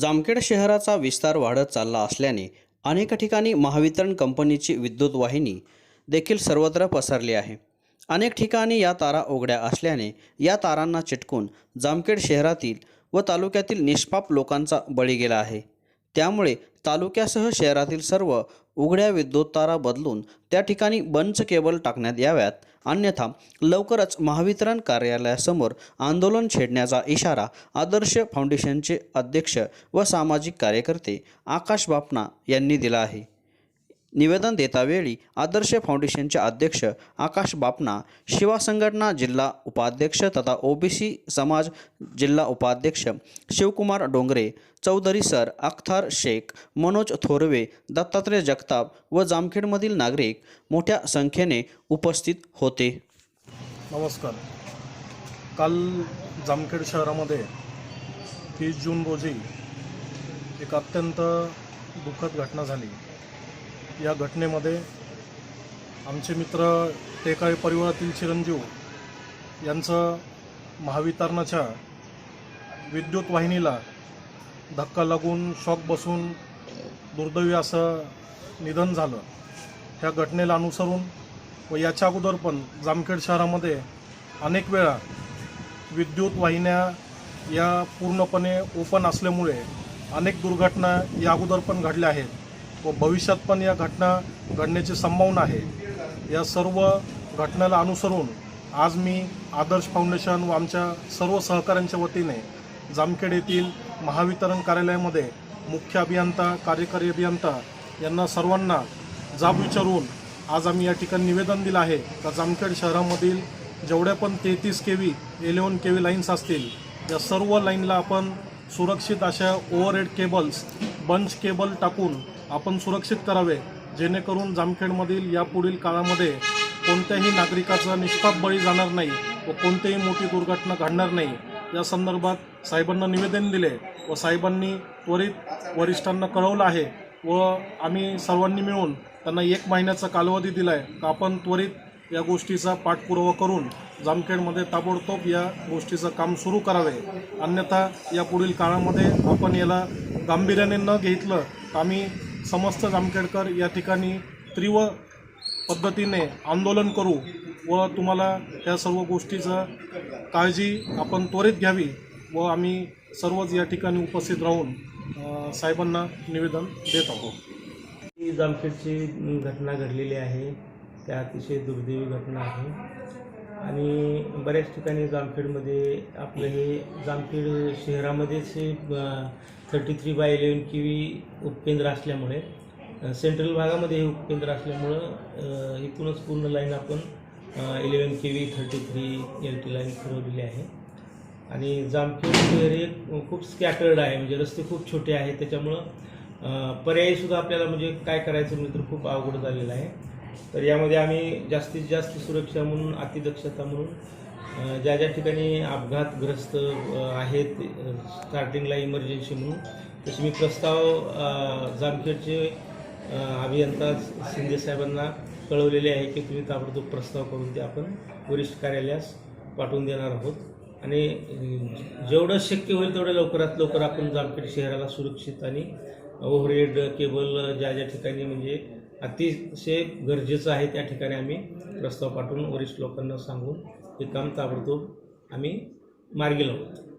जामखेड शहराचा विस्तार वाढत चालला असल्याने अनेक ठिकाणी महावितरण कंपनीची विद्युत वाहिनी देखील सर्वत्र पसरली आहे. अनेक ठिकाणी या तारा उघड्या असल्याने या तारांना चिटकून जामखेड शहरातील व तालुक्यातील निष्पाप लोकांचा बळी गेला आहे. त्यामुळे तालुक्यासह शहरातील सर्व उघड्या विद्युत तारा बदलून त्या ठिकाणी बंच केबल टाकण्यात याव्यात अन्यथा लवकरच महावितरण कार्यालयासमोर आंदोलन छेडण्याचा इशारा आदर्श फाउंडेशनचे अध्यक्ष व सामाजिक कार्यकर्ते आकाश बापना यांनी दिला आहे. निवेदन देतावेळी आदर्श फाउंडेशनचे अध्यक्ष आकाश बापना शिवा संघटना जिल्हा उपाध्यक्ष तथा ओबीसी समाज जिल्हा उपाध्यक्ष शिवकुमार डोंगरे चौधरी सर अख्तार शेख मनोज थोरवे दत्तात्रय जगताप व जामखेडमधील नागरिक मोठ्या संख्येने उपस्थित होते. नमस्कार. काल जामखेड शहरामध्ये तीस जून रोजी एक अत्यंत दुःखद घटना झाली. या घटनेमध्ये आमचे मित्र टेकाळे परिवारातील चिरंजीव यांचं महावितरणाच्या विद्युत वाहिनीला धक्का लागून शॉक बसून दुर्दैवी असं निधन झालं. ह्या घटनेला अनुसरून व याच्या अगोदर पण जामखेड शहरामध्ये अनेक वेळा विद्युत वाहिन्या या पूर्णपणे ओपन असल्यामुळे अनेक दुर्घटना या अगोदर पण घडल्या आहेत. व भविष्यात पण या घटना घडण्याची संभावना आहे. या सर्व घटनेला अनुसरून आज मी आदर्श फाउंडेशन व आमच्या सर्व सहकाऱ्यांच्या वतीने जामखेड येथील महावितरण कार्यालयामध्ये मुख्य अभियंता कार्यकारी अभियंता यांना सर्वांना जाब विचारून आज आम्ही या ठिकाणी निवेदन दिलं आहे का जामखेड शहरामधील जेवढ्या पण तेहतीस K V eleven K V lines असतील या सर्व लाईनला आपण सुरक्षित अशा ओव्हरहेड केबल्स बंच केबल टाकून आपण सुरक्षित करावे जेणेकरून जामखेडमधील यापुढील काळामध्ये कोणत्याही नागरिकाचा निष्पाप बळी जाणार नाही व कोणतीही मोठी दुर्घटना घडणार नाही. या संदर्भात साहेबांना निवेदन दिले व साहेबांनी त्वरित वरिष्ठांना कळवलं आहे व आम्ही सर्वांनी मिळून त्यांना एक महिन्याचा कालावधी दिला आहे का आपण त्वरित या गोष्टीचा पाठपुरावा करून जामखेडमध्ये ताबडतोब या गोष्टीचं काम सुरू करावे. अन्यथा या पुढील काळामध्ये आपण याला गांभीर्याने न घेतलं तर आम्ही समस्त जामखेडकर या ठिकाणी तीव्र पद्धतीने आंदोलन करू व तुम्हाला या सर्व गोष्टीचं काळजी आपण त्वरित घ्यावी व आम्ही सर्वच या ठिकाणी उपस्थित राहून साहेबांना निवेदन देत आहोत. ही जामखेडची घटना घडलेली आहे. त्या अतिशय दुर्दैवी घटना आहे. आणि बऱ्याच ठिकाणी जामखेडमध्ये आपलं हे जामखेड शहरामध्येच हे thirty three by eleven K V उपकेंद्र असल्यामुळे सेंट्रल भागामध्ये हे उपकेंद्र असल्यामुळं एकूणच इथूनच पूर्ण लाईन आपण eleven K V thirty three L T line फिरवलेली आहे. आणि जामखेड शहर हे खूप स्कॅटर्ड आहे म्हणजे रस्ते खूप छोटे आहेत त्याच्यामुळं पर्यायीसुद्धा आपल्याला म्हणजे काय करायचं म्हणजे तर खूप अवघड झालेलं आहे. तर यामध्ये आम्ही जास्तीत जास्त सुरक्षा म्हणून अतिदक्षता म्हणून ज्या ज्या ठिकाणी अपघातग्रस्त आहेत स्टार्टिंगला इमर्जन्सी म्हणून तसे मी प्रस्ताव जामखेडचे अभियंता शिंदे साहेबांना कळवलेले आहे की तुम्ही ताबडतोब प्रस्ताव करून ते आपण वरिष्ठ कार्यालयास पाठवून देणार आहोत. आणि जेवढं शक्य होईल तेवढं लवकरात लवकर आपण जामखेड शहराला सुरक्षित आणि ओव्हरहेड केबल ज्या ज्या ठिकाणी म्हणजे अतिशय गरजेचं आहे त्या ठिकाणी आम्ही प्रस्ताव पाठवून वरिष्ठ लोकांना सांगून हे काम ताबडतोब आम्ही मार्गी लावतो